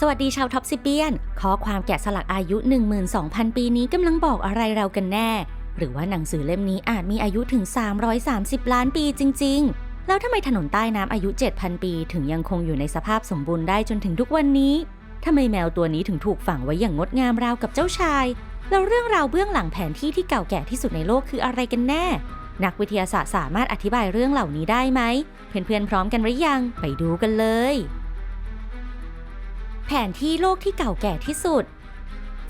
สวัสดีชาวท็อปซิเปียน ข้อความแกะสลักอายุ 12,000 ปีนี้กำลังบอกอะไรเรากันแน่ หรือว่าหนังสือเล่มนี้อาจมีอายุถึง 330 ล้านปีจริง ๆ แล้วทำไมถนนใต้น้ำอายุ 7,000 ปีถึงยังคงอยู่ในสภาพสมบูรณ์ได้จนถึงทุกวันนี้ทำไมแมวตัวนี้ถึงถูกฝังไว้อย่างงดงามราวกับเจ้าชาย แล้วเรื่องราวเบื้องหลังแผนที่ที่เก่าแก่ที่สุดในโลกคืออะไรกันแน่ นักวิทยาศาสตร์สามารถอธิบายเรื่องเหล่านี้ได้ไหม เพื่อนๆพร้อมกันหรือยัง ไปดูกันเลย ผนที่โลกที่เก่าแก่ที่สุด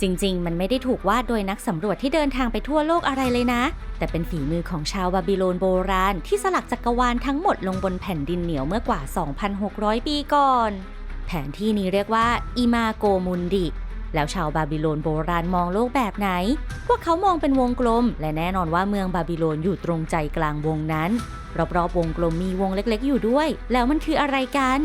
จริงๆ มันไม่ได้ถูกวาดโดยนักสำรวจที่เดินทางไปทั่วโลกอะไรเลยนะ แต่เป็นฝีมือของชาวบาบิโลนโบราณ ที่สลักจักรวาลทั้งหมดลงบนแผ่นดินเหนียวเมื่อกว่า 2,600 ปีก่อน แผนที่นี้เรียกว่าอิมาโกมุนดิแล้วชาวบาบิโลนโบราณมองโลกแบบไหน พวกเขามองเป็นวงกลม และแน่นอนว่าเมืองบาบิโลนอยู่ตรงใจกลางวงนั้น รอบๆวงกลมมีวงเล็กๆ อยู่ด้วย แล้วมันคืออะไรกัน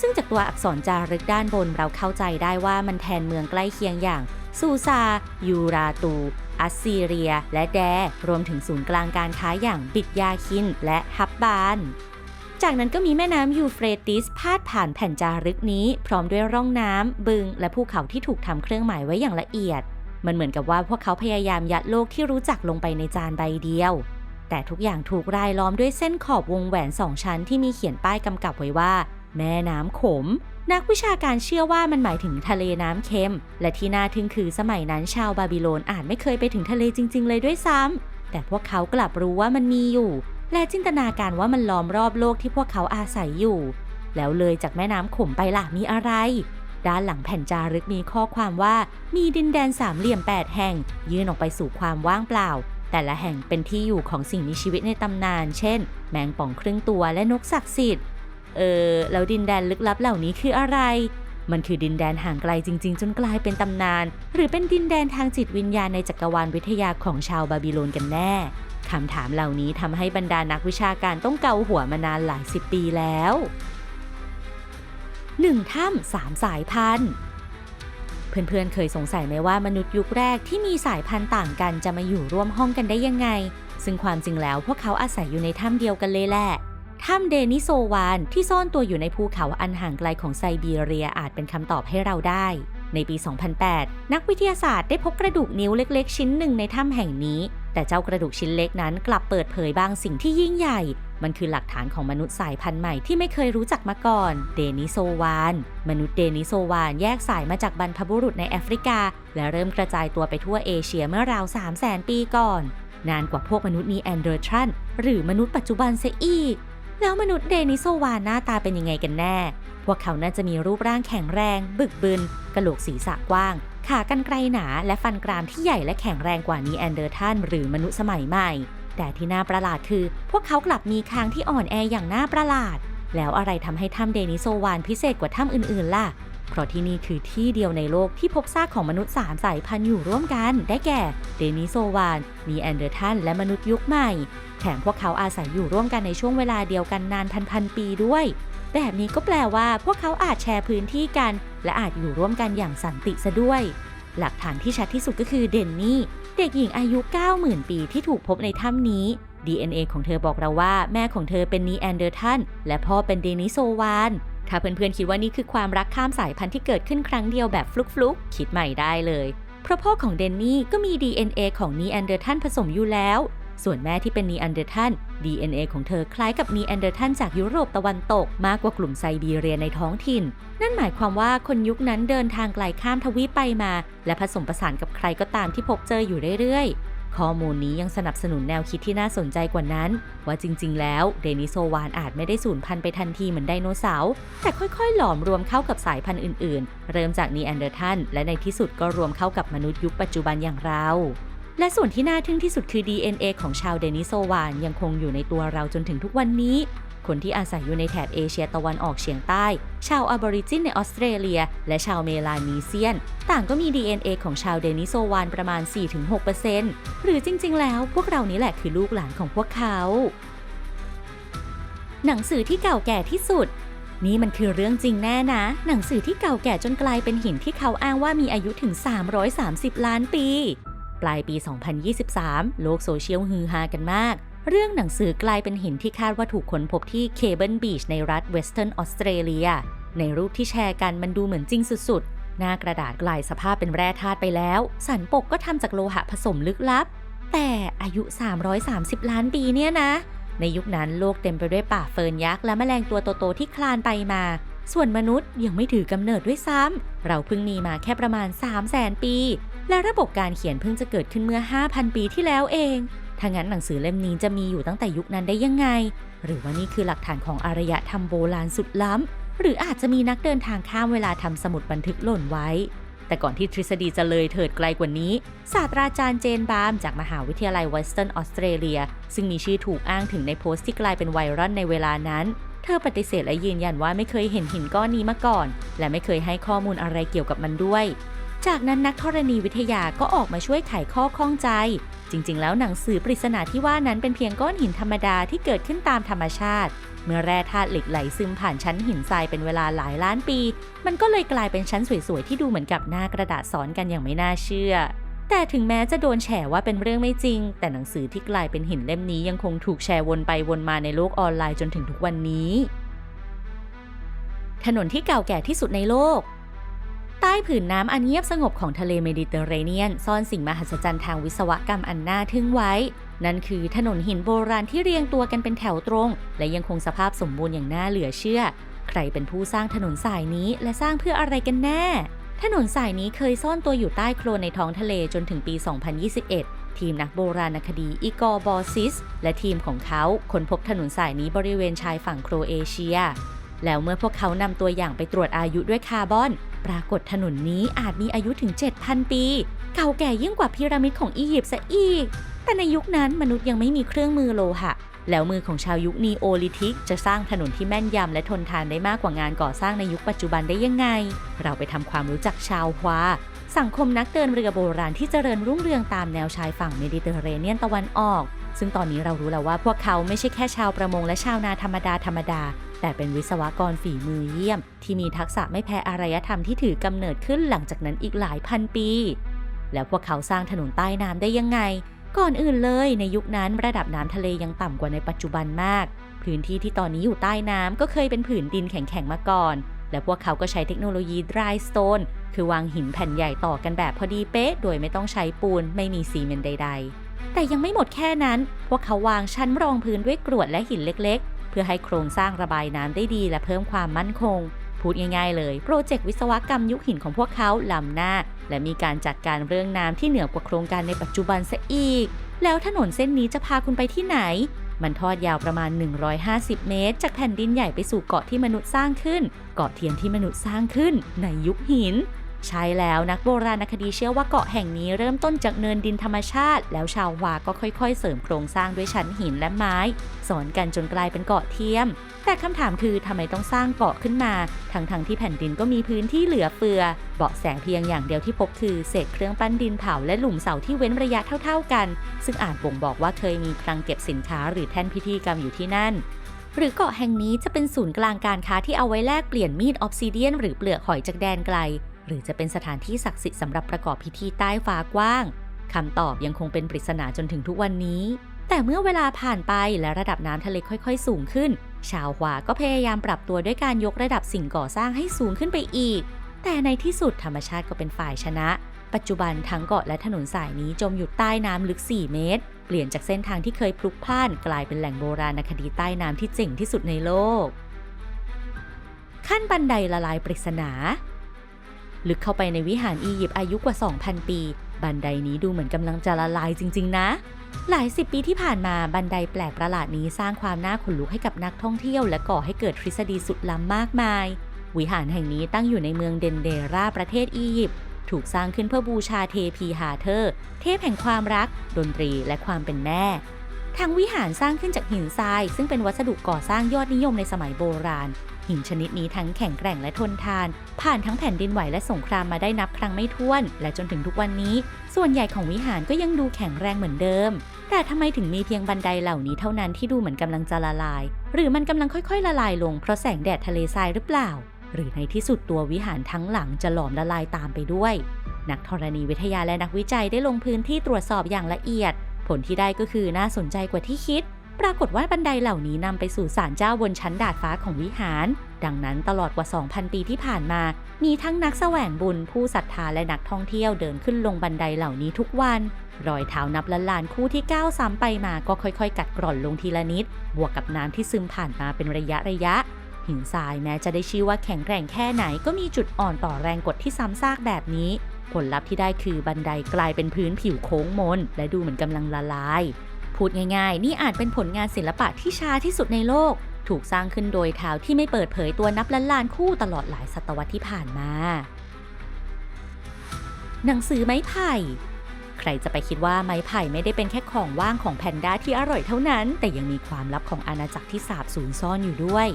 ซึ่งจากตัวอักษรจารึกด้านบนเราเข้าใจได้ว่ามันแทนเมืองใกล้เคียงอย่างซูซา ยูราตู อัสซีเรีย และแด รวมถึงศูนย์กลางการค้าอย่างบิดยาคิน และฮับบาน จากนั้นก็มีแม่น้ำยูเฟรติสพาดผ่านแผ่นจารึกนี้ พร้อมด้วยร่องน้ำ บึง และภูเขาที่ถูกทำเครื่องหมายไว้อย่างละเอียด มันเหมือนกับว่าพวกเขาพยายามยัดโลกที่รู้จักลงไปในจานใบเดียว แต่ทุกอย่างถูกรายล้อมด้วยเส้นขอบวงแหวนสองชั้นที่มีเขียนป้ายกำกับไว้ว่า แม่น้ำขม นักวิชาการเชื่อว่ามันหมายถึงทะเลน้ำเค็ม และที่น่าทึ่งคือสมัยนั้นชาวบาบิโลนอาจไม่เคยไปถึงทะเลจริง ๆ เลยด้วยซ้ำแต่พวกเขากลับรู้ว่ามันมีอยู่ และจินตนาการว่ามันล้อมรอบโลกที่พวกเขาอาศัยอยู่ แล้วเลยจากแม่น้ำขมไปล่ะมีอะไรด้านหลังแผ่นจารึกมีข้อความว่ามีดินแดนสามเหลี่ยม 8 แห่ง ยื่นออกไปสู่ความว่างเปล่า แต่ละแห่งเป็นที่อยู่ของสิ่งมีชีวิตในตำนาน เช่น แมงป่องครึ่งตัวและนกศักดิ์สิทธิ์ เออ แล้วดินแดนลึกลับเหล่านี้คืออะไร มันคือดินแดนห่างไกลจริง ๆ จนกลายเป็นตำนาน หรือเป็นดินแดนทางจิตวิญญาณในจักรวาลวิทยาของชาวบาบิโลนกันแน่คำถามเหล่านี้ทำให้บรรดานักวิชาการต้องเกาหัวมานานหลายสิบปีแล้ว 1. ถ้ำสามสายพันธุ์เพื่อนๆ เคยสงสัยไหมว่ามนุษย์ยุคแรกที่มีสายพันธุ์ต่างกันจะมาอยู่ร่วมห้องกันได้ยังไง ซึ่งความจริงแล้วพวกเขาอาศัยอยู่ในถ้ำเดียวกันเลยแหละ ถ้ำเดนิโซวานที่ซ่อนตัวอยู่ในภูเขาอันห่างไกลของไซบีเรียอาจเป็นคำตอบให้เราได้ ในปี 2008 นักวิทยาศาสตร์ได้พบกระดูกนิ้วเล็ก ๆ ชิ้นหนึ่งในถ้ำแห่งนี้ แต่เจ้ากระดูกชิ้นเล็กนั้นกลับเปิดเผยบางสิ่งที่ยิ่งใหญ่ มันคือหลักฐานของมนุษย์สายพันธุ์ใหม่ที่ไม่เคยรู้จักมาก่อน เดนิโซวาน มนุษย์เดนิโซวานแยกสายมาจากบรรพบุรุษในแอฟริกา และเริ่มกระจายตัวไปทั่วเอเชียเมื่อราว 3 0 0 0 0 0 ปีก่อน นานกว่าพวกมนุษย์นีแอนเดอร์ทรันหรือมนุษย์ปัจจุบันเสียอีก แล้วมนุษย์เดนิโซวานหน้าตาเป็นยังไงกันแน่ พวกเขาน่าจะมีรูปร่างแข็งแรง บึกบึน กระโหลกศีรษะกว้าง ขากรรไกรหนาและฟันกรามที่ใหญ่และแข็งแรงกว่านีแอนเดอร์ทันหรือมนุษย์สมัยใหม่ แต่ที่น่าประหลาดคือ พวกเขากลับมีคางที่อ่อนแออย่างน่าประหลาด แล้วอะไรทำให้ถ้ำเดนิโซวานพิเศษกว่าถ้ำอื่นๆล่ะ เพราะที่นี่คือที่เดียวในโลกที่พบซากของมนุษย์สามสายพันธุ์อยู่ร่วมกัน ได้แก่ เดนิโซวานนีแอนเดอร์ทัน และมนุษย์ยุคใหม่ แถมพวกเขาอาศัยอยู่ร่วมกันในช่วงเวลาเดียวกันนานพันพันปีด้วย แบบนี้ก็แปลว่าพวกเขาอาจแชร์พื้นที่กัน และอาจอยู่ร่วมกันอย่างสันติซะด้วย หลักฐานที่ชัดที่สุดก็คือเดนนี่ เด็กหญิงอายุ 90,000 ปีที่ถูกพบในถ้ำนี้ DNA ของเธอบอกเราว่า แม่ของเธอเป็นนีแอนเดอร์ทันและพ่อเป็นเดนิโซวาน ถ้าเพื่อนๆคิดว่านี่คือความรักข้ามสายพันธุ์ที่เกิดขึ้นครั้งเดียวแบบฟลุกๆ คิดใหม่ได้เลย เพราะพ่อของเดนนี่ก็มี DNA ของนีแอนเดอร์ทันผสมอยู่แล้ว ส่วนแม่ที่เป็นนีแอนเดอร์ทัน DNA ของเธอคล้ายกับนีแอนเดอร์ทันจากยุโรปตะวันตกมากกว่ากลุ่มไซบีเรียในท้องถิ่น นั่นหมายความว่าคนยุคนั้นเดินทางไกลข้ามทวีปไปมา และผสมผสานกับใครก็ตามที่พบเจออยู่เรื่อยๆ ข้อมูลนี้ยังสนับสนุนแนวคิดที่น่าสนใจกว่านั้น ว่าจริง ๆ แล้วเดนิโซวานอาจไม่ได้สูญพันธุ์ไปทันทีเหมือนไดโนเสาร์แต่ค่อยๆ หลอมรวมเข้ากับสายพันธุ์อื่น ๆ เริ่มจากนีแอนเดอร์ทันและในที่สุดก็รวมเข้ากับมนุษย์ยุคปัจจุบันอย่างเรา และส่วนที่น่าทึ่งที่สุดคือ DNA ของชาวเดนิโซวานยังคงอยู่ในตัวเราจนถึงทุกวันนี้ คนที่อาศัยอยู่ในแถบเอเชียตะวันออกเฉียงใต้ ชาวอบอริจินในออสเตรเลีย และชาวเมลานีเซียน ต่างก็มี DNA ของชาวเดนิโซวานประมาณ 4-6%หรือจริง ๆ แล้วพวกเรานี้แหละคือลูกหลานของพวกเขา หนังสือที่เก่าแก่ที่สุดนี่มันคือเรื่องจริงแน่นะ หนังสือที่เก่าแก่จนกลายเป็นหินที่เขาอ้างว่ามีอายุถึง 330 ล้านปี ปลายปี 2023 โลกโซเชียลฮือฮากันมาก เรื่องหนังสือกลายเป็นหินที่คาดว่าถูกค้นพบที่เคเบิลบีชในรัฐเวสเทิร์นออสเตรเลีย ในรูปที่แชร์กันมันดูเหมือนจริงสุดๆ หน้ากระดาษกลายสภาพเป็นแร่ธาตุไปแล้ว สันปกก็ทำจากโลหะผสมลึกลับ แต่อายุ 330 ล้านปีเนี่ยนะ ในยุคนั้นโลกเต็มไปด้วยป่าเฟิร์นยักษ์และแมลงตัวโตๆที่คลานไปมา ส่วนมนุษย์ยังไม่ถือกำเนิดด้วยซ้ำเราเพิ่งมีมาแค่ประมาณ 3 0 0แสนปี และระบบการเขียนเพิ่งจะเกิดขึ้นเมื่อ 5,000 ปีที่แล้วเอง ถ้างั้นหนังสือเล่มนี้จะมีอยู่ตั้งแต่ยุคนั้นได้ยังไง หรือว่านี่คือหลักฐานของอารยธรรมโบราณสุดล้ำ หรืออาจจะมีนักเดินทางข้ามเวลาทำสมุดบันทึกหล่นไว้ แต่ก่อนที่ทฤษฎีจะเลยเถิดไกลกว่านี้ ศาสตราจารย์เจนบาร์มจากมหาวิทยาลัยเวสเทิร์นออสเตรเลีย ซึ่งมีชื่อถูกอ้างถึงในโพสต์ที่กลายเป็นไวรัลในเวลานั้นเธอปฏิเสธและยืนยันว่าไม่เคยเห็นหินก้อนนี้มาก่อน และไม่เคยให้ข้อมูลอะไรเกี่ยวกับมันด้วย จากนั้นนักธรณีวิทยาก็ออกมาช่วยไขข้อข้องใจ จริง ๆ แล้วหนังสือปริศนาที่ว่านั้นเป็นเพียงก้อนหินธรรมดาที่เกิดขึ้นตามธรรมชาติ เมื่อแร่ธาตุเหล็กไหลซึมผ่านชั้นหินทรายเป็นเวลาหลายล้านปี มันก็เลยกลายเป็นชั้นสวยๆที่ดูเหมือนกับหน้ากระดาษซ้อนกันอย่างไม่น่าเชื่อ แต่ถึงแม้จะโดนแฉว่าเป็นเรื่องไม่จริง แต่หนังสือที่กลายเป็นหินเล่มนี้ยังคงถูกแชร์วนไปวนมาในโลกออนไลน์จนถึงทุกวันนี้ ถนนที่เก่าแก่ที่สุดในโลก ใต้ผืนน้ำอันเงียบสงบของทะเลเมดิเตอร์เรเนียน ซ่อนสิ่งมหัศจรรย์ทางวิศวกรรมอันน่าทึ่งไว้ นั่นคือถนนหินโบราณที่เรียงตัวกันเป็นแถวตรง และยังคงสภาพสมบูรณ์อย่างน่าเหลือเชื่อ ใครเป็นผู้สร้างถนนสายนี้และสร้างเพื่ออะไรกันแน่ ถนนสายนี้เคยซ่อนตัวอยู่ใต้โคลนในท้องทะเลจนถึงปี 2021ทีมนักโบราณคดีอีกอร์บอซิส และทีมของเขาค้นพบถนนสายนี้บริเวณชายฝั่งโครเอเชีย แล้วเมื่อพวกเขานำตัวอย่างไปตรวจอายุด้วยคาร์บอน ปรากฏถนนนี้อาจมีอายุถึง 7,000 ปี เก่าแก่ยิ่งกว่าพีระมิดของอียิปต์ซะอีก แต่ในยุคนั้นมนุษย์ยังไม่มีเครื่องมือโลหะ แล้วมือของชาวยุคนีโอลิธิก จะสร้างถนนที่แม่นยำและทนทานได้มากกว่างานก่อสร้างในยุคปัจจุบันได้ยังไง เราไปทำความรู้จักชาวฮวาสังคมนักเดินเรือโบราณที่เจริญรุ่งเรืองตามแนวชายฝั่งเมดิเตอร์เรเนียนตะวันออก ซึ่งตอนนี้เรารู้แล้วว่าพวกเขาไม่ใช่แค่ชาวประมงและชาวนาธรรมดาธรรมดา แต่เป็นวิศวกรฝีมือเยี่ยม ที่มีทักษะไม่แพ้อารยธรรมที่ถือกำเนิดขึ้นหลังจากนั้นอีกหลายพันปี แล้วพวกเขาสร้างถนนใต้น้ำได้ยังไง ก่อนอื่นเลยในยุคนั้นระดับน้ำทะเลยังต่ำกว่าในปัจจุบันมาก พื้นที่ที่ตอนนี้อยู่ใต้น้ำก็เคยเป็นผืนดินแข็งๆมาก่อน และพวกเขาก็ใช้เทคโนโลยี dry stone คือวางหินแผ่นใหญ่ต่อกันแบบพอดีเป๊ะ โดยไม่ต้องใช้ปูน ไม่มีซีเมนต์ใด ๆ แต่ยังไม่หมดแค่นั้น พวกเขาวางชั้นรองพื้นด้วยกรวดและหินเล็กๆ เพื่อให้โครงสร้างระบายน้ำได้ดีและเพิ่มความมั่นคง พูดง่ายๆเลยโปรเจกต์วิศวกรรมยุคหินของพวกเขาล้ำหน้า และมีการจัดการเรื่องน้ำที่เหนือกว่าโครงการในปัจจุบันซะอีก แล้วถนนเส้นนี้จะพาคุณไปที่ไหน มันทอดยาวประมาณ 150 เมตร จากแผ่นดินใหญ่ไปสู่เกาะที่มนุษย์สร้างขึ้น เกาะเทียมที่มนุษย์สร้างขึ้นในยุคหิน ใช่แล้วนักโบราณคดีเชื่อว่าเกาะแห่งนี้เริ่มต้นจากเนินดินธรรมชาติ แล้วชาววาก็ค่อยๆ เสริมโครงสร้างด้วยชั้นหินและไม้ สอนกันจนกลายเป็นเกาะเทียม แต่คำถามคือทำไมต้องสร้างเกาะขึ้นมา ทั้งๆทที่แผ่นดินก็มีพื้นที่เหลือเฟือ เบาะแสเพียงอย่างเดียวที่พบคือเศษเครื่องปั้นดินเผาและหลุมเสาที่เว้นระยะเท่า ๆกัน ซึ่งอาจบ่งบอกว่าเคยมีคลังเก็บสินค้าหรือแท่นพิธีกรรมอยู่ที่นั่นหรือเกาะแห่งนี้จะเป็นศูนย์กลางการค้าที่เอาไว้แลกเปลี่ยนมีดออฟซิเดียนหรือเปลือกหอยจากแดนไกล หรือจะเป็นสถานที่ศักดิ์สิทธิ์สำหรับประกอบพิธีใต้ฟ้ากว้างคำตอบยังคงเป็นปริศนาจนถึงทุกวันนี้ แต่เมื่อเวลาผ่านไปและระดับน้ำทะเลค่อย ๆ สูงขึ้น ชาวฮวาก็พยายามปรับตัวด้วยการยกระดับสิ่งก่อสร้างให้สูงขึ้นไปอีก แต่ในที่สุดธรรมชาติก็เป็นฝ่ายชนะ ปัจจุบันทั้งเกาะและถนนสายนี้จมอยู่ใต้น้ำลึก 4 เมตร เปลี่ยนจากเส้นทางที่เคยพลุกพล่าน กลายเป็นแหล่งโบราณคดีใต้น้ำที่เจ๋งที่สุดในโลก ขั้นบันไดละลายปริศนา ลึกเข้าไปในวิหารอียิปต์อายุกว่า 2,000 ปี บันไดนี้ดูเหมือนกำลังจะละลายจริง ๆ นะ หลายสิบปีที่ผ่านมาบันไดแปลกประหลาดนี้สร้างความน่าขนลุกให้กับนักท่องเที่ยว และก่อให้เกิดทฤษฎีสุดล้ำมากมาย วิหารแห่งนี้ตั้งอยู่ในเมืองเดนเดราประเทศอียิปต์ถูกสร้างขึ้นเพื่อบูชาเทพีฮาเธอร์เทพแห่งความรัก ดนตรีและความเป็นแม่ทางวิหารสร้างขึ้นจากหินทราย ซึ่งเป็นวัสดุก่อสร้างยอดนิยมในสมัยโบราณ หินชนิดนี้ทั้งแข็งแกร่งและทนทาน ผ่านทั้งแผ่นดินไหวและสงครามมาได้นับครั้งไม่ถ้วน และจนถึงทุกวันนี้ ส่วนใหญ่ของวิหารก็ยังดูแข็งแรงเหมือนเดิม แต่ทำไมถึงมีเพียงบันไดเหล่านี้เท่านั้นที่ดูเหมือนกำลังจะละลาย หรือมันกำลังค่อยๆ ละลายลงเพราะแสงแดดทะเลทรายหรือเปล่า หรือในที่สุดตัววิหารทั้งหลังจะหลอมละลายตามไปด้วย นักธรณีวิทยาและนักวิจัยได้ลงพื้นที่ตรวจสอบอย่างละเอียด ผลที่ได้ก็คือน่าสนใจกว่าที่คิด ปรากฏว่าบันไดเหล่านี้นำไปสู่ศาลเจ้าบนชั้นดาดฟ้าของวิหาร ดังนั้นตลอดกว่า 2,000 ปีที่ผ่านมา มีทั้งนักแสวงบุญผู้ศรัทธาและนักท่องเที่ยวเดินขึ้นลงบันไดเหล่านี้ทุกวัน รอยเท้านับล้านลานคู่ที่ก้าวซ้ำไปมาก็ค่อยๆ กัดกร่อนลงทีละนิด บวกกับน้ำที่ซึมผ่านมาเป็นระยะระยะหินทรายแม้จะได้ชื่อว่าแข็งแรงแค่ไหนก็มีจุดอ่อนต่อแรงกดที่ซ้ำซากแบบนี้ ผลลัพธ์ที่ได้คือบันไดกลายเป็นพื้นผิวโค้งมนและดูเหมือนกำลังละลาย พูดง่ายๆ นี่อาจเป็นผลงานศิลปะที่ช้าที่สุดในโลก ถูกสร้างขึ้นโดยเท้าที่ไม่เปิดเผยตัวนับล้านล้านคู่ตลอดหลายศตวรรษที่ผ่านมา หนังสือไม้ไผ่ ใครจะไปคิดว่าไม้ไผ่ไม่ได้เป็นแค่ของว่างของแพนด้าที่อร่อยเท่านั้น แต่ยังมีความลับของอาณาจักรที่สาบสูญซ่อนอยู่ด้วย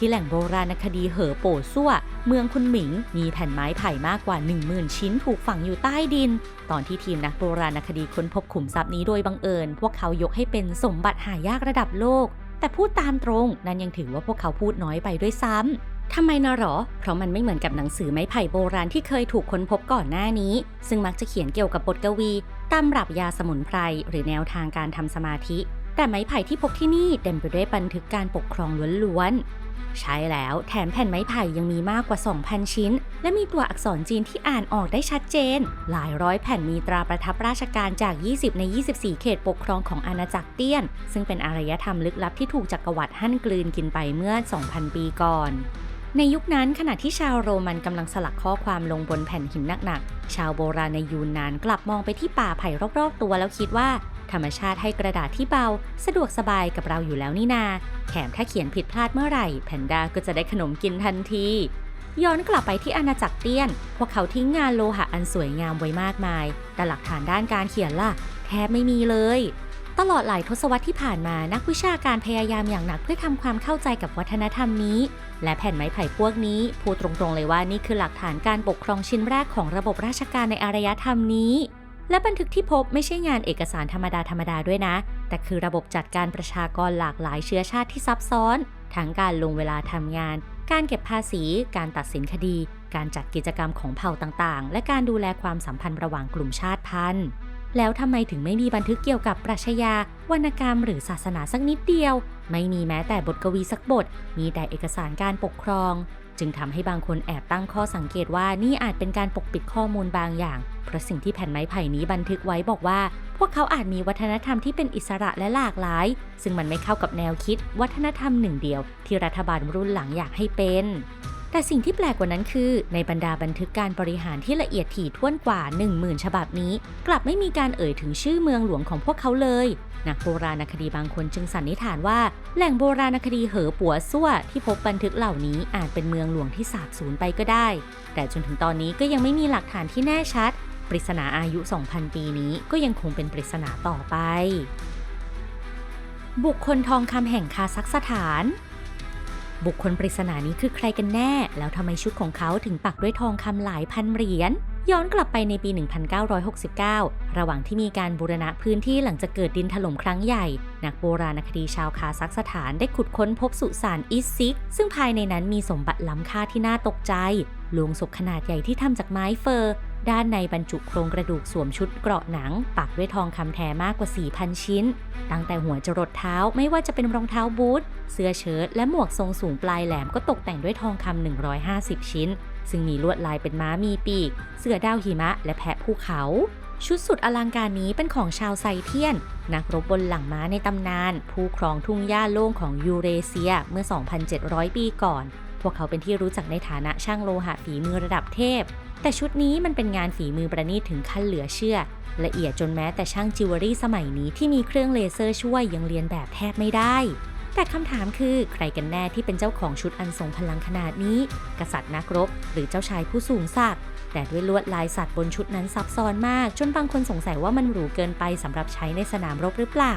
ที่แหล่งโบราณคดีเหอโป่ซั่ว เมืองคุณหมิง มีแผ่นไม้ไผ่มากกว่า 10,000 ชิ้นถูกฝังอยู่ใต้ดิน ตอนที่ทีมนักโบราณคดีค้นพบขุมทรัพย์นี้โดยบังเอิญ พวกเขายกให้เป็นสมบัติหายากระดับโลก แต่พูดตามตรงนั้นยังถือว่าพวกเขาพูดน้อยไปด้วยซ้ำทำไมนะหรอ เพราะมันไม่เหมือนกับหนังสือไม้ไผ่โบราณที่เคยถูกค้นพบก่อนหน้านี้ ซึ่งมักจะเขียนเกี่ยวกับบทกวี ตำรับยาสมุนไพร หรือแนวทางการทำสมาธิ แต่ไม้ไผ่ที่พบที่นี่เต็มไปด้วยบันทึกการปกครองล้วนๆ ใช่แล้วแถมแผ่นไม้ไผ่ยังมีมากกว่า 2,000 ชิ้น และมีตัวอักษรจีนที่อ่านออกได้ชัดเจน หลายร้อยแผ่นมีตราประทับราชการจาก 20 ใน 24 เขตปกครองของอาณาจักรเตี้ยน ซึ่งเป็นอารยธรรมลึกลับที่ถูกจักรวรรดิหั่นกลืนกินไปเมื่อ 2,000 ปีก่อนในยุคนั้นขณะที่ชาวโรมันกำลังสลักข้อความลงบนแผ่นหินหนักๆ ชาวโบราณในยูนนานกลับมองไปที่ป่าไผ่รอบๆตัวแล้วคิดว่า ธรรมชาติให้กระดาษที่เบา สะดวกสบายกับเราอยู่แล้วนี่นา แถมถ้าเขียนผิดพลาดเมื่อไหร่ แพนด้าก็จะได้ขนมกินทันที ย้อนกลับไปที่อาณาจักรเตี้ยน พวกเขาทิ้งงานโลหะอันสวยงามไว้มากมาย แต่หลักฐานด้านการเขียนล่ะ แทบไม่มีเลย ตลอดหลายทศวรรษที่ผ่านมานักวิชาการพยายามอย่างหนักเพื่อทำความเข้าใจกับวัฒนธรรมนี้ และแผ่นไม้ไผ่พวกนี้พูดตรงๆเลยว่านี่คือหลักฐานการปกครองชิ้นแรกของระบบราชการในอารยธรรมนี้ และบันทึกที่พบไม่ใช่งานเอกสารธรรมดาธรรมดาด้วยนะ แต่คือระบบจัดการประชากรหลากหลายเชื้อชาติที่ซับซ้อน ทั้งการลงเวลาทำงาน การเก็บภาษี การตัดสินคดี การจัดกิจกรรมของเผ่าต่างๆ และการดูแลความสัมพันธ์ระหว่างกลุ่มชาติพันธุ์แล้วทำไมถึงไม่มีบันทึกเกี่ยวกับปรัชญาวรรณกรรมหรือศาสนาสักนิดเดียว ไม่มีแม้แต่บทกวีสักบท มีแต่เอกสารการปกครอง จึงทำให้บางคนแอบตั้งข้อสังเกตว่านี่อาจเป็นการปกปิดข้อมูลบางอย่าง เพราะสิ่งที่แผ่นไม้ไผ่นี้บันทึกไว้บอกว่า พวกเขาอาจมีวัฒนธรรมที่เป็นอิสระและหลากหลาย ซึ่งมันไม่เข้ากับแนวคิด วัฒนธรรมหนึ่งเดียว ที่รัฐบาลรุ่นหลังอยากให้เป็น แต่สิ่งที่แปลกกว่านั้นคือ ในบรรดาบันทึกการบริหารที่ละเอียดถี่ถ้วนกว่า 10,000 ฉบับนี้ กลับไม่มีการเอ่ยถึงชื่อเมืองหลวงของพวกเขาเลย นักโบราณคดีบางคนจึงสันนิษฐานว่า แหล่งโบราณคดีเหอปัวซั่วที่พบบันทึกเหล่านี้อาจเป็นเมืองหลวงที่สาบสูญไปก็ได้ แต่จนถึงตอนนี้ก็ยังไม่มีหลักฐานที่แน่ชัด ปริศนาอายุ 2,000 ปีนี้ก็ยังคงเป็นปริศนาต่อไป บุคคลทองคำแห่งคาซัคสถาน บุคคลปริศนานี้คือใครกันแน่ แล้วทำไมชุดของเขาถึงปักด้วยทองคำหลายพันเหรียญย้อนกลับไปในปี 1969 ระหว่างที่มีการบูรณะพื้นที่หลังจากเกิดดินถล่มครั้งใหญ่ นักโบราณคดีชาวคาซัคสถานได้ขุดค้นพบสุสานอิสซิก ซึ่งภายในนั้นมีสมบัติล้ำค่าที่น่าตกใจโลงศพขนาดใหญ่ที่ทำจากไม้เฟอร์ ด้านในบรรจุโครงกระดูกสวมชุดเกราะหนัง ปักด้วยทองคำแท้มากกว่า 4,000 ชิ้น ตั้งแต่หัวจรดเท้าไม่ว่าจะเป็นรองเท้าบูท เสื้อเชิ้ตและหมวกทรงสูงปลายแหลมก็ตกแต่งด้วยทองคำ150 ชิ้น ซึ่งมีลวดลายเป็นม้ามีปีก เสือดาวหิมะ และแพะภูเขา ชุดสุดอลังการนี้เป็นของชาวไซเทียน นักรบบนหลังม้าในตำนาน ผู้ครองทุ่งหญ้าโล่งของยูเรเซียเมื่อ 2,700 ปีก่อน พวกเขาเป็นที่รู้จักในฐานะช่างโลหะฝีมือระดับเทพ แต่ชุดนี้มันเป็นงานฝีมือประณีตถึงขั้นเหลือเชื่อ ละเอียดจนแม้แต่ช่างจิวเวลรี่สมัยนี้ที่มีเครื่องเลเซอร์ช่วยยังเรียนแบบแทบไม่ได้ แต่คำถามคือใครกันแน่ที่เป็นเจ้าของชุดอันทรงพลังขนาดนี้ กษัตริย์นักรบ หรือเจ้าชายผู้สูงศักดิ์ แต่ด้วยลวดลายสัตว์บนชุดนั้นซับซ้อนมาก จนบางคนสงสัยว่ามันหรูเกินไปสำหรับใช้ในสนามรบหรือเปล่า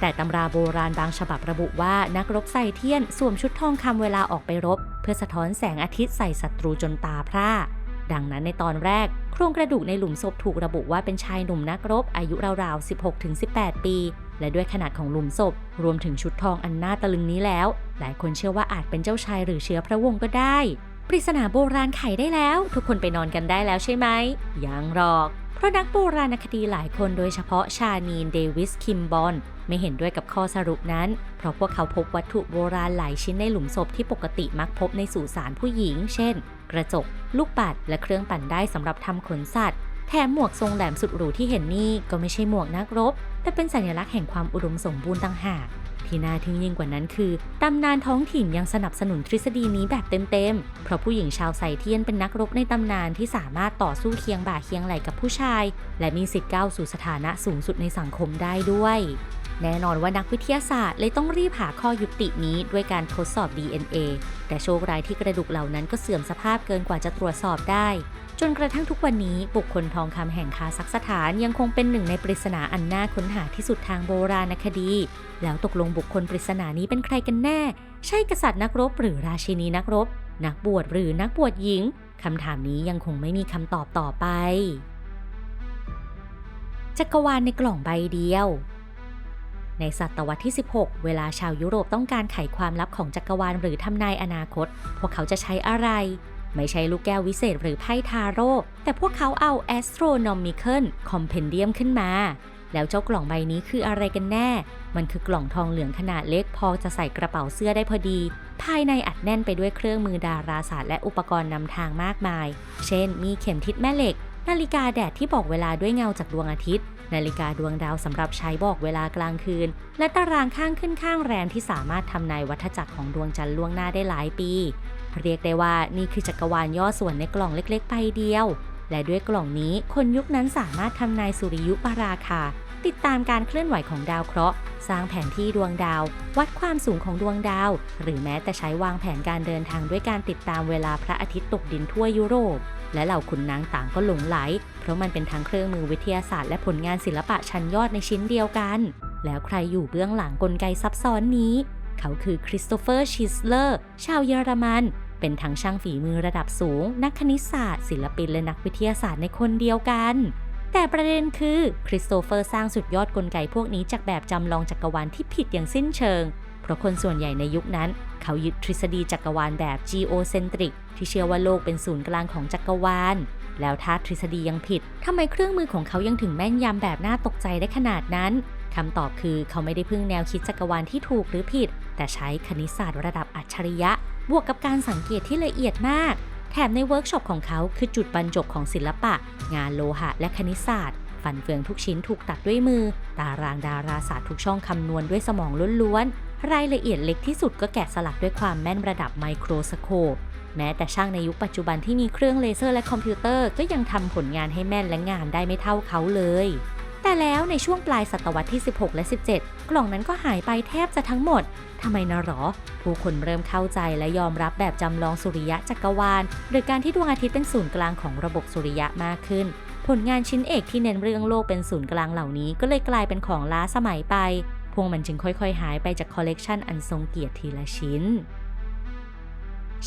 แต่ตำราโบราณบางฉบับระบุว่านักรบไซเทียนสวมชุดทองคำเวลาออกไปรบ เพื่อสะท้อนแสงอาทิตย์ใส่ศัตรูจนตาพร่าดังนั้นในตอนแรก โครงกระดูกในหลุมศพถูกระบุว่าเป็นชายหนุ่มนักรบ อายุราวๆ 16-18 ปี และด้วยขนาดของหลุมศพ รวมถึงชุดทองอันน่าตะลึงนี้แล้ว หลายคนเชื่อว่าอาจเป็นเจ้าชายหรือเชื้อพระวงศ์ก็ได้ ปริศนาโบราณไขได้แล้ว ทุกคนไปนอนกันได้แล้วใช่ไหม ยังหรอก เพราะนักโบราณคดีหลายคนโดยเฉพาะชานีนเดวิสคิมบอนไม่เห็นด้วยกับข้อสรุปนั้น เพราะพวกเขาพบวัตถุโบราณหลายชิ้นในหลุมศพที่ปกติมักพบในสุสานผู้หญิง เช่น กระจก ลูกปัด และเครื่องปั่นได้สำหรับทำขนสัตว์ แถมหมวกทรงแหลมสุดหรูที่เห็นนี่ก็ไม่ใช่หมวกนักรบ แต่เป็นสัญลักษณ์แห่งความอุดมสมบูรณ์ต่างหาก ที่น่าทึ่งยิ่งกว่านั้นคือ ตำนานท้องถิ่นยังสนับสนุนทฤษฎีนี้แบบเต็มๆ เพราะผู้หญิงชาวไซเทียนเป็นนักรบในตำนานที่สามารถต่อสู้เคียงบ่าเคียงไหลกับผู้ชาย และมีสิทธิ์ก้าวสู่สถานะสูงสุดในสังคมได้ด้วย แน่นอนว่านักวิทยาศาสตร์เลยต้องรีบหาข้อยุตินี้ด้วยการทดสอบ DNA แต่โชคร้ายที่กระดูกเหล่านั้นก็เสื่อมสภาพเกินกว่าจะตรวจสอบได้ จนกระทั่งทุกวันนี้บุคคลทองคำแห่งคาซัคสถานยังคงเป็นหนึ่งในปริศนาอันน่าค้นหาที่สุดทางโบราณคดี แล้วตกลงบุคคลปริศนานี้เป็นใครกันแน่ ใช่กษัตริย์นักรบหรือราชินีนักรบ นักบวชหรือนักบวชหญิงคำถามนี้ยังคงไม่มีคำตอบต่อไปจักรวาลในกล่องใบเดียว ในศตวรรษที่ 16 เวลาชาวยุโรปต้องการไขความลับของจักรวาลหรือทำนายอนาคต พวกเขาจะใช้อะไร ไม่ใช่ลูกแก้ววิเศษหรือไพ่ทาโร่ แต่พวกเขาเอา Astronomical Compendium ขึ้นมา แล้วเจ้ากล่องใบนี้คืออะไรกันแน่ มันคือกล่องทองเหลืองขนาดเล็กพอจะใส่กระเป๋าเสื้อได้พอดี ภายในอัดแน่นไปด้วยเครื่องมือดาราศาสตร์และอุปกรณ์นำทางมากมาย เช่น มีเข็มทิศแม่เหล็ก นาฬิกาแดดที่บอกเวลาด้วยเงาจากดวงอาทิตย์ นาฬิกาดวงดาวสำหรับใช้บอกเวลากลางคืน และตารางข้างขึ้นข้างแรมที่สามารถทำนายวัฏจักรของดวงจันทร์ล่วงหน้าได้หลายปี เรียกได้ว่านี่คือจักรวาลย่อส่วนในกล่องเล็กๆไปเดียว และด้วยกล่องนี้คนยุคนั้นสามารถทำนายสุริยุปราคา ติดตามการเคลื่อนไหวของดาวเคราะห์ สร้างแผนที่ดวงดาว วัดความสูงของดวงดาว หรือแม้แต่ใช้วางแผนการเดินทางด้วยการติดตามเวลาพระอาทิตย์ตกดินทั่วยุโรป และเหล่าขุนนางต่างก็หลงไหล เพราะมันเป็นทั้งเครื่องมือวิทยาศาสตร์และผลงานศิลปะชั้นยอดในชิ้นเดียวกัน แล้วใครอยู่เบื้องหลังกลไกซับซ้อนนี้ เขาคือคริสโตเฟอร์ชิสเลอร์ ชาวเยอรมัน เป็นทั้งช่างฝีมือระดับสูง นักคณิตศาสตร์ ศิลปินและนักวิทยาศาสตร์ในคนเดียวกันแต่ประเด็นคือคริสโตเฟอร์สร้างสุดยอดกลไกพวกนี้จากแบบจำลองจักรวาลที่ผิดอย่างสิ้นเชิง เพราะคนส่วนใหญ่ในยุคนั้น เขายึดทฤษฎีจักรวาลแบบ geocentric ที่เชื่อว่าโลกเป็นศูนย์กลางของจักรวาล แล้วถ้าทฤษฎียังผิดทำไมเครื่องมือของเขายังถึงแม่นยำแบบน่าตกใจได้ขนาดนั้นคำตอบคือเขาไม่ได้พึ่งแนวคิดจักรวาลที่ถูกหรือผิด แต่ใช้คณิตศาสตร์ระดับอัจฉริยะ บวกกับการสังเกตที่ละเอียดมาก แถมในเวิร์กช็อปของเขาคือจุดบรรจบของศิลปะ งานโลหะและคณิตศาสตร์ฟันเฟืองทุกชิ้นถูกตัดด้วยมือ ตารางดาราศาสตร์ทุกช่องคำนวณด้วยสมองล้วน รายละเอียดเล็กที่สุดก็แกะสลักด้วยความแม่นระดับไมโครสโคปแม้แต่ช่างในยุคปัจจุบันที่มีเครื่องเลเซอร์และคอมพิวเตอร์ก็ยังทำผลงานให้แม่นและงามได้ไม่เท่าเขาเลย แต่แล้วในช่วงปลายศตวรรษที่ 16 และ 17 กล่องนั้นก็หายไปแทบจะทั้งหมดทำไมนะหรอ ผู้คนเริ่มเข้าใจและยอมรับแบบจำลองสุริยะจักรวาล หรือการที่ดวงอาทิตย์เป็นศูนย์กลางของระบบสุริยะมากขึ้น ผลงานชิ้นเอกที่เน้นเรื่องโลกเป็นศูนย์กลางเหล่านี้ก็เลยกลายเป็นของล้าสมัยไป พวกมันจึงค่อยๆ หายไปจากคอลเลกชันอันทรงเกียรติทีละชิ้น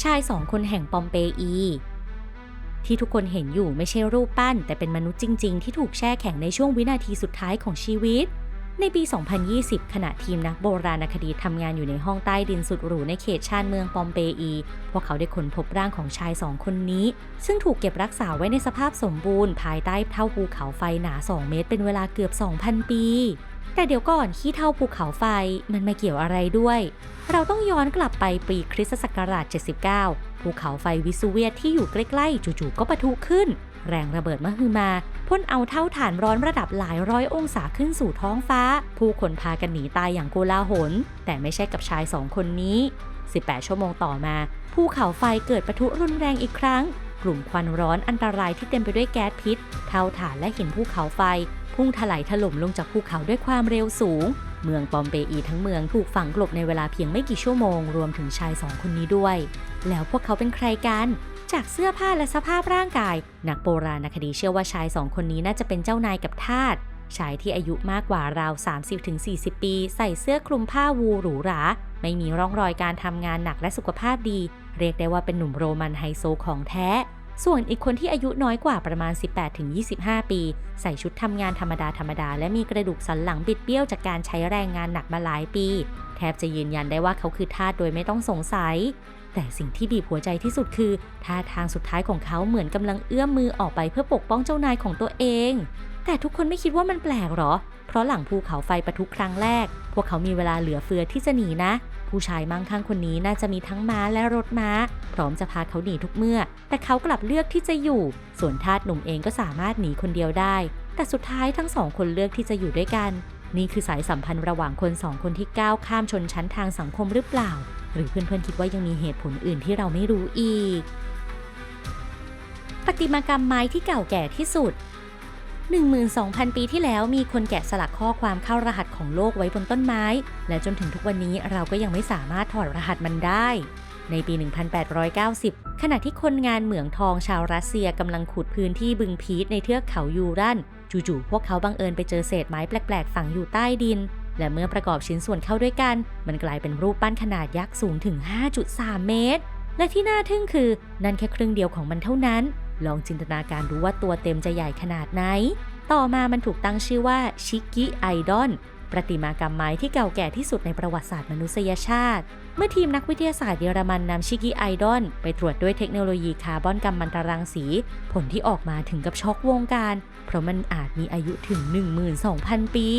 ชายสองคนแห่งปอมเปอี ที่ทุกคนเห็นอยู่ไม่ใช่รูปปั้น แต่เป็นมนุษย์จริง ๆ ที่ถูกแช่แข็งในช่วงวินาทีสุดท้ายของชีวิต ในปี 2020 ขณะทีมนักโบราณคดีทำงานอยู่ในห้องใต้ดินสุดหรูในเขตชานเมืองปอมเปอี พวกเขาได้ค้นพบร่างของชายสองคนนี้ ซึ่งถูกเก็บรักษาไว้ในสภาพสมบูรณ์ ภายใต้เท่าภูเขาไฟหนา 2 เมตร เป็นเวลาเกือบ 2,000 ปี แต่เดี๋ยวก่อนขี้เท่าภูเขาไฟมันมาเกี่ยวอะไรด้วย เราต้องย้อนกลับไปปีคริสตศักราช 79 ภูเขาไฟวิสูเวียสที่อยู่ใกล้ๆ จู่ๆก็ปะทุขึ้น แรงระเบิดมหึมาพ่นเอาเท่าฐานร้อนระดับหลายร้อยองศาขึ้นสู่ท้องฟ้า ผู้คนพากันหนีตายอย่างโกลาหล แต่ไม่ใช่กับชายสองคนนี้ 18 ชั่วโมงต่อมาภูเขาไฟเกิดปะทุรุนแรงอีกครั้ง กลุ่มควันร้อนอันตรายที่เต็มไปด้วยแก๊สพิษ เท่าฐานและหินภูเขาไฟ พุ่งถลายถล่มลงจากภูเขาด้วยความเร็วสูง เมืองปอมเปอีทั้งเมืองถูกฝังกลบในเวลาเพียงไม่กี่ชั่วโมง รวมถึงชายสองคนนี้ด้วย แล้วพวกเขาเป็นใครกัน จากเสื้อผ้าและสภาพร่างกาย นักโบราณคดีเชื่อว่าชายสองคนนี้น่าจะเป็นเจ้านายกับทาสชายที่อายุมากกว่าราว 30-40 ปี ใส่เสื้อคลุมผ้าวูหรูหรา ไม่มีร่องรอยการทำงานหนักและสุขภาพดี เรียกได้ว่าเป็นหนุ่มโรมันไฮโซของแท้ ส่วนอีกคนที่อายุน้อยกว่าประมาณ 18-25 ปี ใส่ชุดทำงานธรรมดาธรรมดาและมีกระดูกสันหลังบิดเบี้ยวจากการใช้แรงงานหนักมาหลายปี แทบจะยืนยันได้ว่าเขาคือทาสโดยไม่ต้องสงสัย แต่สิ่งที่บีบหัวใจที่สุดคือท่าทางสุดท้ายของเขาเหมือนกำลังเอื้อมมือออกไปเพื่อปกป้องเจ้านายของตัวเอง แต่ทุกคนไม่คิดว่ามันแปลกหรอ เพราะหลังภูเขาไฟปะทุครั้งแรก พวกเขามีเวลาเหลือเฟือที่จะหนีนะ ผู้ชายมั่งคั่งคนนี้น่าจะมีทั้งม้าและรถม้า พร้อมจะพาเขาหนีทุกเมื่อ แต่เขากลับเลือกที่จะอยู่ ส่วนทาสหนุ่มเองก็สามารถหนีคนเดียวได้ แต่สุดท้ายทั้งสองคนเลือกที่จะอยู่ด้วยกัน นี่คือสายสัมพันธ์ระหว่างคนสองคนที่ก้าวข้ามชนชั้นทางสังคมหรือเปล่า หรือเพื่อนๆคิดว่ายังมีเหตุผลอื่นที่เราไม่รู้อีกประติมากรรมไม้ที่เก่าแก่ที่สุด 12,000 ปีที่แล้วมีคนแกะสลักข้อความเข้ารหัสของโลกไว้บนต้นไม้ และจนถึงทุกวันนี้เราก็ยังไม่สามารถถอดรหัสมันได้ ในปี 1890 ขณะที่คนงานเหมืองทองชาวรัสเซียกำลังขุดพื้นที่บึงพีทในเทือกเขายูรัน จู่ๆพวกเขาบังเอิญไปเจอเศษไม้แปลกๆฝังอยู่ใต้ดิน และเมื่อประกอบชิ้นส่วนเข้าด้วยกัน มันกลายเป็นรูปปั้นขนาดยักษ์สูงถึง 5.3 เมตร และที่น่าทึ่งคือ นั่นแค่ครึ่งเดียวของมันเท่านั้น ลองจินตนาการดูว่าตัวเต็มจะใหญ่ขนาดไหน ต่อมามันถูกตั้งชื่อว่าชิกิไอดอน ประติมากรรมไม้ที่เก่าแก่ที่สุดในประวัติศาสตร์มนุษยชาติ เมื่อทีมนักวิทยาศาสตร์เยอรมันนำชิกิไอดอนไปตรวจด้วยเทคโนโลยีคาร์บอนกัมมันตรังสี ผลที่ออกมาถึงกับช็อกวงการ เพราะมันอาจมีอายุถึง 12,000 ปี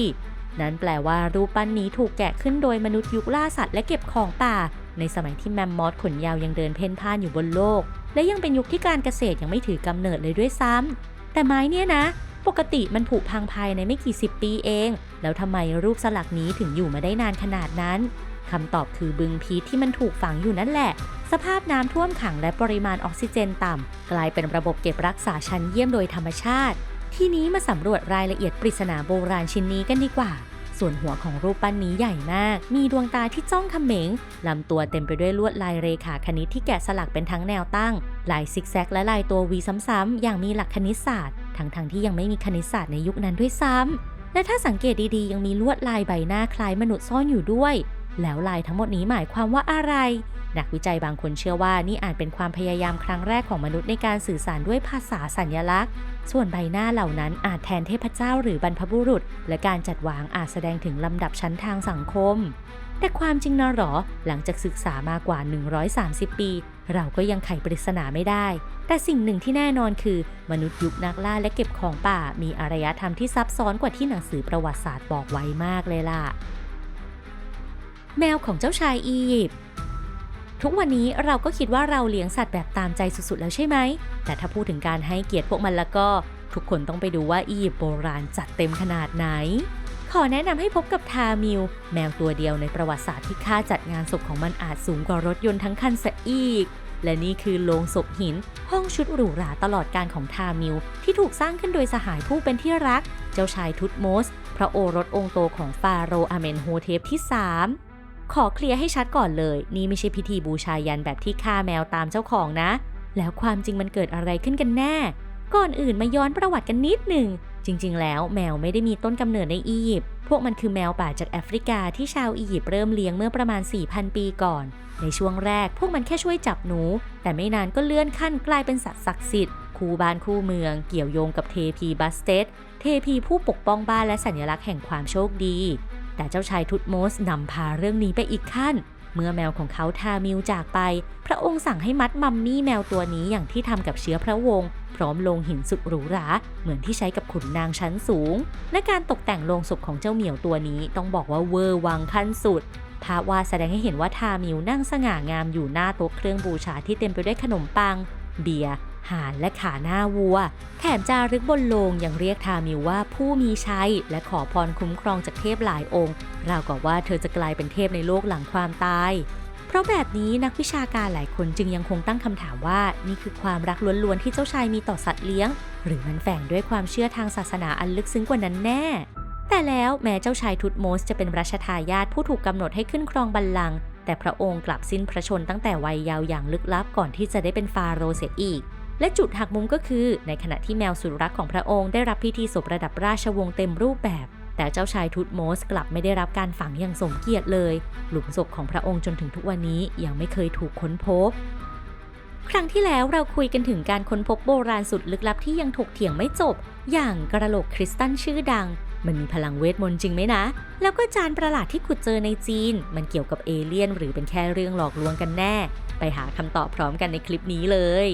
นั้นแปลว่ารูปปั้นนี้ถูกแกะขึ้นโดยมนุษย์ยุคล่าสัตว์และเก็บของป่า ในสมัยที่แมมมอสขนยาวยังเดินเพ่นพ่านอยู่บนโลก และยังเป็นยุคที่การเกษตรยังไม่ถือกำเนิดเลยด้วยซ้ำแต่ไม้เนี่ยนะ ปกติมันผุพังภายในไม่กี่สิบปีเอง แล้วทำไมรูปสลักนี้ถึงอยู่มาได้นานขนาดนั้นคำตอบคือบึงพีทที่มันถูกฝังอยู่นั่นแหละ สภาพน้ำท่วมขังและปริมาณออกซิเจนต่ำ กลายเป็นระบบเก็บรักษาชั้นเยี่ยมโดยธรรมชาติ ที่นี้มาสำรวจรายละเอียดปริศนาโบราณชิ้นนี้กันดีกว่า ส่วนหัวของรูปปั้นนี้ใหญ่มาก มีดวงตาที่จ้องเขม็งลำตัวเต็มไปด้วยลวดลายเรขาคณิตที่แกะสลักเป็นทั้งแนวตั้ง ลายซิกแซกและลายตัววีซ้ำๆอย่างมีหลักคณิตศาสตร์ ทั้งๆทที่ยังไม่มีคณิตศาสตร์ในยุคนั้นด้วยซ้ำและถ้าสังเกตดีๆ ยังมีลวดลายใบหน้าคล้ายมนุษย์ซ่อนอยู่ด้วย แล้วลายทั้งหมดนี้หมายความว่าอะไร นักวิจัยบางคนเชื่อว่านี่อาจเป็นความพยายามครั้งแรกของมนุษย์ในการสื่อสารด้วยภาษาสัญลักษณ์ ส่วนใบหน้าเหล่านั้นอาจแทนเทพเจ้าหรือบรรพบุรุษ และการจัดวางอาจแสดงถึงลำดับชั้นทางสังคมแต่ความจริงนะหรอ หลังจากศึกษามากว่า 130 ปี เราก็ยังไขปริศนาไม่ได้ แต่สิ่งหนึ่งที่แน่นอนคือ มนุษย์ยุคนักล่าและเก็บของป่า มีอารยธรรมที่ซับซ้อนกว่าที่หนังสือประวัติศาสตร์บอกไว้มากเลยล่ะ แมวของเจ้าชายอียิปต์ทุกวันนี้เราก็คิดว่าเราเลี้ยงสัตว์แบบตามใจสุดๆแล้วใช่ไหม แต่ถ้าพูดถึงการให้เกียรติพวกมันแล้วก็ ทุกคนต้องไปดูว่าอียิปต์โบราณจัดเต็มขนาดไหน ขอแนะนำให้พบกับทามิล แมวตัวเดียวในประวัติศาสตร์ที่ค่าจัดงานศพของมันอาจสูงกว่ารถยนต์ทั้งคันซะอีก และนี่คือโลงศพหิน ห้องชุดหรูหราตลอดการของทามิล ที่ถูกสร้างขึ้นโดยสหายผู้เป็นที่รัก เจ้าชายทุตโมส พระโอรสองค์โตของฟาโรห์อาเมนโฮเทปที่ 3 ขอเคลียร์ให้ชัดก่อนเลย นี่ไม่ใช่พิธีบูชายันแบบที่ฆ่าแมวตามเจ้าของนะ แล้วความจริงมันเกิดอะไรขึ้นกันแน่ ก่อนอื่นมาย้อนประวัติกันนิดหนึ่ง จริงๆ แล้วแมวไม่ได้มีต้นกำเนิดในอียิปต์พวกมันคือแมวป่าจากแอฟริกาที่ชาวอียิปต์เริ่มเลี้ยงเมื่อประมาณ 4,000 ปีก่อน ในช่วงแรกพวกมันแค่ช่วยจับหนู แต่ไม่นานก็เลื่อนขั้นกลายเป็นสัตว์ศักดิ์สิทธิ์คู่บ้านคู่เมือง เกี่ยวโยงกับเทพีบัสเตสเทพีผู้ปกป้องบ้านและสัญลักษณ์แห่งความโชคดี แต่เจ้าชายทุตโมสนำพาเรื่องนี้ไปอีกขั้น เมื่อแมวของเขาทามิวจากไป พระองค์สั่งให้มัดมัมมี่แมวตัวนี้อย่างที่ทำกับเชื้อพระวงศ์พร้อมลงหินสุดหรูหรา เหมือนที่ใช้กับขุนนางชั้นสูง และการตกแต่งโลงศพของเจ้าเหมียวตัวนี้ต้องบอกว่าเวอร์วังขั้นสุดภาพวาดแสดงให้เห็นว่าทามิวนั่งสง่างามอยู่หน้าโต๊ะเครื่องบูชาที่เต็มไปด้วยขนมปัง เบียร์ หานและขาหน้าวัว แถมจารึกบนโลงยังเรียกทามิวว่าผู้มีชัย และขอพรคุ้มครองจากเทพหลายองค์ ราวกับว่าเธอจะกลายเป็นเทพในโลกหลังความตาย เพราะแบบนี้นักวิชาการหลายคนจึงยังคงตั้งคำถามว่านี่คือความรักล้วนๆที่เจ้าชายมีต่อสัตว์เลี้ยง หรือมันแฝงด้วยความเชื่อทางศาสนาอันลึกซึ้งกว่านั้นแน่แต่แล้วแม้เจ้าชายทุตโมสจะเป็นรัชทายาทผู้ถูกกำหนดให้ขึ้นครองบัลลังก์แต่พระองค์กลับสิ้นพระชนตั้งแต่วัยยาวอย่างลึกลับก่อนที่จะได้เป็นฟาโรห์เสียอีก และจุดหักมุมก็คือ ในขณะที่แมวสุดรักของพระองค์ได้รับพิธีศพระดับราชวงศ์เต็มรูปแบบ แต่เจ้าชายทุตโมสกลับไม่ได้รับการฝังอย่างสมเกียรติเลย หลุมศพของพระองค์จนถึงทุกวันนี้ยังไม่เคยถูกค้นพบครั้งที่แล้วเราคุยกันถึงการค้นพบโบราณสุดลึกลับที่ยังถกเถียงไม่จบ อย่างกระโหลกคริสตัลชื่อดัง มันมีพลังเวทมนต์จริงไหมนะ แล้วก็จานประหลาดที่ขุดเจอในจีน มันเกี่ยวกับเอเลี่ยนหรือเป็นแค่เรื่องหลอกลวงกันแน่ ไปหาคำตอบพร้อมกันในคลิปนี้เลย